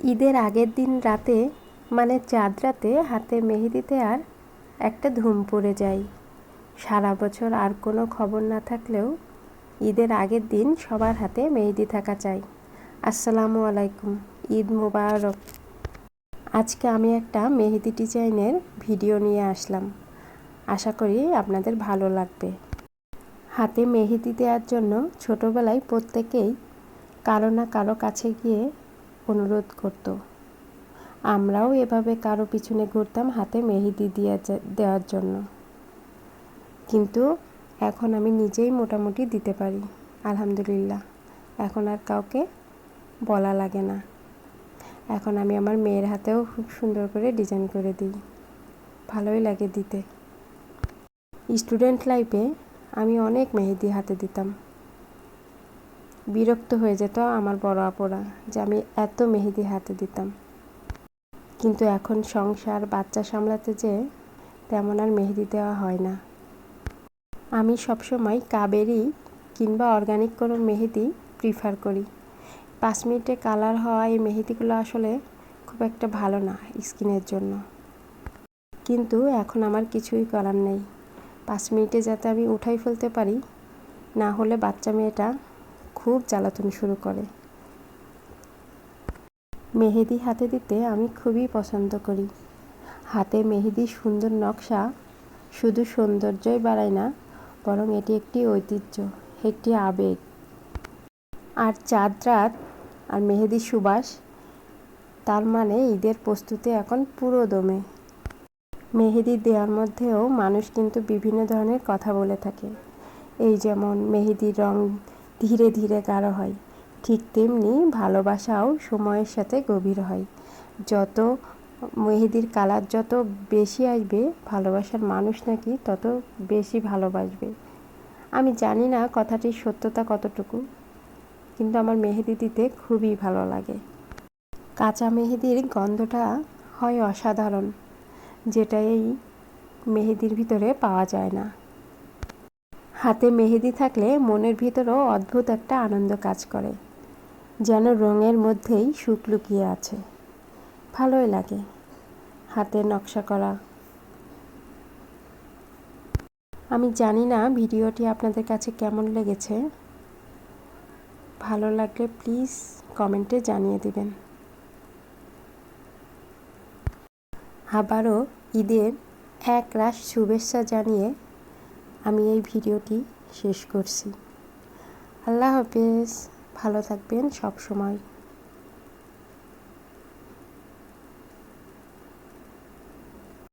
ঈদের আগের দিন রাতে মানে চাঁদ রাতে হাতে মেহেদিতে আর একটা ধুম পড়ে যায়। সারা বছর আর কোনো খবর না থাকলেও ঈদের আগের দিন সবার হাতে মেহেদি থাকা চাই। আসসালামু আলাইকুম, ঈদ মুবারক। আজকে আমি একটা মেহেদি ডিজাইনের ভিডিও নিয়ে আসলাম। আশা করি আপনাদের ভালো লাগবে। হাতে মেহেদি দেওয়ার জন্য ছোটোবেলায় প্রত্যেকেই কারও না কারও কাছে গিয়ে অনুরোধ করত। আমরাও এভাবে কারও পিছনে ঘুরতাম হাতে মেহেদি দিয়ে দেওয়ার জন্য। কিন্তু এখন আমি নিজেই মোটামুটি দিতে পারি, আলহামদুলিল্লাহ। এখন আর কাউকে বলা লাগে না। এখন আমি আমার মেয়ের হাতেও খুব সুন্দর করে ডিজাইন করে দিই। ভালোই লাগে দিতে। স্টুডেন্ট লাইফে আমি অনেক মেহেদি হাতে দিতাম। বিরক্ত হয়ে যেত আমার বড় আপোরা যে আমি এত মেহেদি হাতে দিতাম। কিন্তু এখন সংসার, বাচ্চা সামলাতে যে তেমন আর মেহেদি দেওয়া হয় না। আমি সবসময় কাবেরি কিংবা অর্গানিক কোনো মেহেদি প্রিফার করি। পাঁচ মিনিটে কালার হওয়া এই মেহেদিগুলো আসলে খুব একটা ভালো না স্কিনের জন্য। কিন্তু এখন আমার কিছুই করার নেই। পাঁচ মিনিটে যাতে আমি উঠাই ফেলতে পারি, না হলে বাচ্চা মেয়েটা খুব জ্বালাতন শুরু করে। মেহেদি হাতে দিতে আমি খুবই পছন্দ করি। হাতে মেহেদি সুন্দর নকশা শুধু সৌন্দর্যই বাড়ায় না, বরং এটি একটি ঐতিহ্য, একটি আবেগ। আর চাঁদ রাত আর মেহেদি সুবাস, তার মানে ঈদের প্রস্তুতি এখন পুরো দমে মেহেদি দেওয়ার মধ্যেও মানুষ কিন্তু বিভিন্ন ধরনের কথা বলে থাকে। এই যেমন মেহেদির রং ধীরে ধীরে গাঢ় হয়। ঠিক তেমনি ভালোবাসাও সময়ের সাথে গভীর হয়। যত মেহেদির কালার যত বেশি আসবে, ভালোবাসার মানুষ নাকি তত বেশি ভালোবাসবে। আমি জানি না কথাটির সত্যতা কতটুকু, কিন্তু আমার মেহেদি দিতে খুবই ভালো লাগে। কাঁচা মেহেদির গন্ধটা হয় অসাধারণ, যেটা এই মেহেদির ভিতরে পাওয়া যায় না। হাতে মেহেদি থাকলে মনের ভিতরেও অদ্ভুত একটা আনন্দ কাজ করে, যেন রঙের মধ্যেই সুখ লুকিয়ে আছে। ভালোই লাগে হাতে নকশা করা। আমি জানি না ভিডিওটি আপনাদের কাছে কেমন লেগেছে। ভালো লাগলে প্লিজ কমেন্টে জানিয়ে দিবেন। আবারও ঈদের এক রাশ শুভেচ্ছা জানিয়ে আমি এই ভিডিওটি শেষ করছি। আল্লাহ হাফেজ। ভালো থাকবেন সব সময়